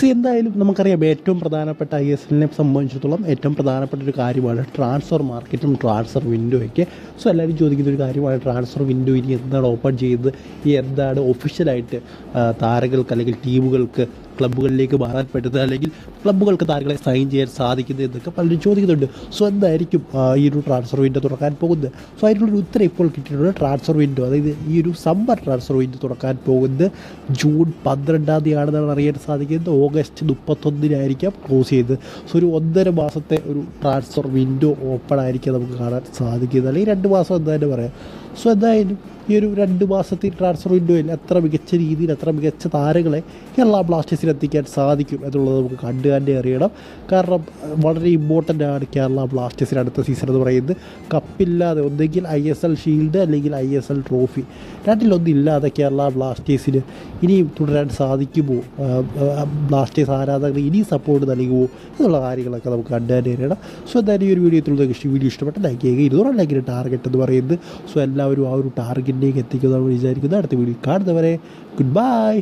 C എന്തായാലും നമുക്കറിയാം ഏറ്റവും പ്രധാനപ്പെട്ട ഐ എസ് എല്ലിനെ സംബന്ധിച്ചിടത്തോളം ഏറ്റവും പ്രധാനപ്പെട്ട ഒരു കാര്യമാണ് ട്രാൻസ്ഫർ മാർക്കറ്റും ട്രാൻസ്ഫർ വിൻഡോയൊക്കെ. സോ എല്ലാവരും ചോദിക്കുന്ന ഒരു കാര്യമാണ് ട്രാൻസ്ഫർ വിൻഡോ ഇനി എന്താണ് ഓപ്പൺ ചെയ്തത്? ഈ എന്താണ് ഒഫീഷ്യലായിട്ട് താരങ്ങൾക്ക് അല്ലെങ്കിൽ ടീമുകൾക്ക് ക്ലബ്ബുകളിലേക്ക് മാറാൻ പറ്റുന്നത് അല്ലെങ്കിൽ ക്ലബ്ബുകൾക്ക് താരങ്ങളെ സൈൻ ചെയ്യാൻ സാധിക്കുന്നത് എന്നൊക്കെ പലരും ചോദിക്കുന്നുണ്ട്. സോ എന്തായിരിക്കും ഈ ഒരു ട്രാൻസ്ഫർ വിൻഡോ തുറക്കാൻ പോകുന്നത്? സോ അതിനുള്ളൊരു ഉത്തരം ഇപ്പോൾ കിട്ടിയിട്ടുണ്ട് ട്രാൻസ്ഫർ വിൻഡോ അതായത് ഈ ഒരു സമ്മർ ട്രാൻസ്ഫർ വിൻഡോ തുറക്കാൻ പോകുന്നത് ജൂൺ പന്ത്രണ്ടാം തീയതിയാണെന്നാണ് അറിയാൻ സാധിക്കുന്നത്. ഓഗസ്റ്റ് മുപ്പത്തൊന്നിനായിരിക്കാം ക്ലോസ് ചെയ്തത്. സോ ഒരു ഒന്നര മാസത്തെ ഒരു ട്രാൻസ്ഫർ വിൻഡോ ഓപ്പൺ ആയിരിക്കാം നമുക്ക് കാണാൻ സാധിക്കുന്നത്. അല്ലെങ്കിൽ രണ്ട് മാസം എന്താ തന്നെ പറയാം. സോ എന്തായാലും ഈ ഒരു രണ്ട് മാസത്തെ ട്രാൻസ്ഫർ വിൻഡോയിൽ എത്ര മികച്ച രീതിയിൽ എത്ര മികച്ച താരങ്ങളെ കേരള ബ്ലാസ്റ്റേഴ്സിൽ എത്തിക്കാൻ സാധിക്കും എന്നുള്ളത് നമുക്ക് കണ്ടു തന്നെ അറിയണം. കാരണം വളരെ ഇമ്പോർട്ടന്റ് ആണ് കേരള ബ്ലാസ്റ്റേഴ്സിന് അടുത്ത സീസൺ എന്ന് പറയുന്നത്. കപ്പില്ലാതെ ഒന്നെങ്കിൽ ഐ എസ് എൽ ഷീൽഡ് അല്ലെങ്കിൽ ഐ എസ് എൽ ട്രോഫി രണ്ടിലൊന്നില്ലാതെ കേരള ബ്ലാസ്റ്റേഴ്സിന് ഇനിയും തുടരാൻ സാധിക്കുമോ? ബ്ലാസ്റ്റേഴ്സ് ആരാധകർ ഇനിയും സപ്പോർട്ട് നൽകുമോ? എന്നുള്ള കാര്യങ്ങളൊക്കെ നമുക്ക് കണ്ടു തന്നെ അറിയണം. സോ എന്തായാലും ഈ ഒരു വീഡിയോ വീഡിയോ ഇഷ്ടപ്പെട്ട ലൈക്ക് ചെയ്യുക. ഇരുന്നൂറ് ലൈക്കിന്റെ ടാർഗറ്റ് എന്ന് പറയുന്നത്. സോ എല്ലാവരും ആ ഒരു ടാർഗറ്റിലേക്ക് എത്തിക്കുന്നതാണ് വിചാരിക്കുന്നത് അടുത്ത വീഡിയോ കാണുന്നവരെ ഗുഡ് ബൈ